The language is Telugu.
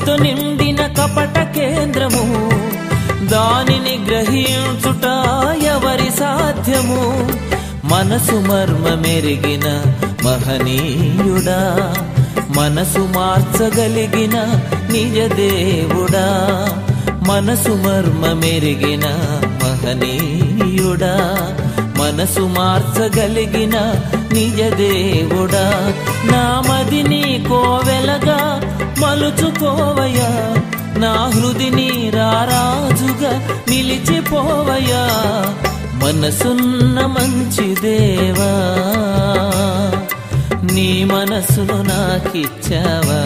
కపటితో నిండిన కపట కేంద్రము దానిని గ్రహించుట ఎవరి సాధ్యము? మనసు మర్మ మెరిగిన మహనీయుడా మనసు మార్చగలిగిన నిజ దేవుడా మనసు మర్మ మెరిగిన మహనీయుడా మనసు మార్చగలిగిన నిజ దేవుడా. నా మదిని కోవెలగా మలుచుకోవయ్యా నా హృదిని రారాజుగా నిలిచిపోవయ్యా. మనసున్న మంచి దేవా నీ మనసును నాకిచ్చావా?